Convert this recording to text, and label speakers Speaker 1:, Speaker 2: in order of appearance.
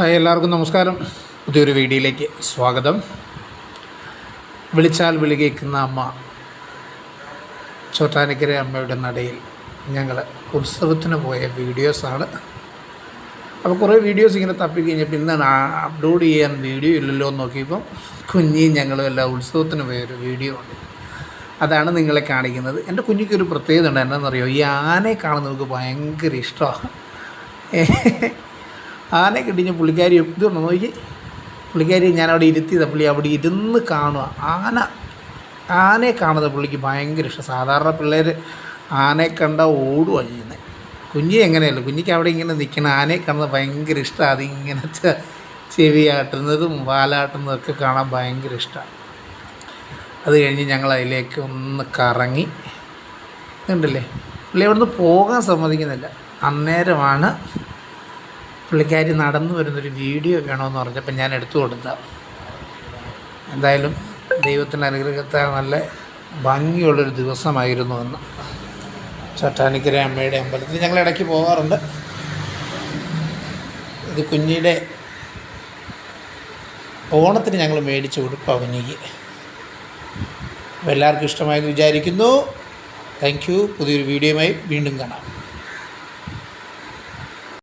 Speaker 1: Hi എല്ലാവർക്കും നമസ്കാരം. പുതിയൊരു വീഡിയോയിലേക്ക് സ്വാഗതം. വിളിച്ചാൽ വിളികേക്കുന്ന അമ്മ ചോട്ടാനിക്കര അമ്മയുടെ നടയിൽ ഞങ്ങൾ ഉത്സവത്തിന് പോയ വീഡിയോസാണ് അപ്പോൾ കുറേ വീഡിയോസ് ഇങ്ങനെ തപ്പി കഴിഞ്ഞപ്പോൾ ഇന്നാണ് അപ്ലോഡ് ചെയ്യാൻ വീഡിയോ ഇല്ലല്ലോ എന്ന് നോക്കിയപ്പം കുഞ്ഞി ഞങ്ങളും എല്ലാം ഉത്സവത്തിന് പോയൊരു വീഡിയോ ഉണ്ട് അതാണ് നിങ്ങളെ കാണിക്കുന്നത്. എന്റെ കുഞ്ഞിക്കൊരു പ്രത്യേകത ഉണ്ട്. എന്നാണെന്നറിയോ ഈ ആനയെ കാണുന്നവർക്ക് ഭയങ്കര ഇഷ്ടമാണ്. ആനയെ കിട്ടിഞ്ഞ് പുള്ളിക്കാരി ഇതുണ്ടോ നോക്കി. പുള്ളിക്കാരി ഞാൻ അവിടെ പുള്ളി അവിടെ ഇരുന്ന് കാണുക ആന ആനയെ കാണുന്നത് പുള്ളിക്ക് ഭയങ്കര ഇഷ്ടം. സാധാരണ പിള്ളേർ ആനയെ കണ്ട ഓടുക ചെയ്യുന്നത് കുഞ്ഞി എങ്ങനെയല്ല? കുഞ്ഞിക്ക് അവിടെ ഇങ്ങനെ നിൽക്കണം ആനയെ കാണുന്നത് ഭയങ്കര ഇഷ്ടമാണ് അതിങ്ങനെ ചെവിയാട്ടുന്നതും വാലാട്ടുന്നതും ഒക്കെ കാണാൻ ഭയങ്കര ഇഷ്ടമാണ് അത് കഴിഞ്ഞ് ഞങ്ങൾ അതിലേക്ക് ഒന്ന് കറങ്ങി. ഉണ്ടല്ലേ പുള്ളി അവിടുന്ന് പോകാൻ സമ്മതിക്കുന്നില്ല. അന്നേരമാണ് പുള്ളിക്കാരി നടന്നു വരുന്നൊരു വീഡിയോ വേണമെന്ന് പറഞ്ഞപ്പോൾ ഞാൻ എടുത്തു കൊടുത്ത എന്തായാലും ദൈവത്തിന്റെ അനുഗ്രഹത്താൽ നല്ല ഭംഗിയുള്ളൊരു ദിവസമായിരുന്നു അന്ന്. ചട്ടാനിക്കര അമ്മയുടെ അമ്പലത്തിൽ ഞങ്ങൾ ഇടയ്ക്ക് പോകാറുണ്ട്. ഇത് കുഞ്ഞിയുടെ ഓണത്തിന് ഞങ്ങൾ മേടിച്ച ഉടുപ്പാണ് കുഞ്ഞിക്ക് എല്ലാവർക്കും ഇഷ്ടമായെന്ന് വിചാരിക്കുന്നു. താങ്ക് യു പുതിയൊരു വീഡിയോയുമായി വീണ്ടും കാണാം.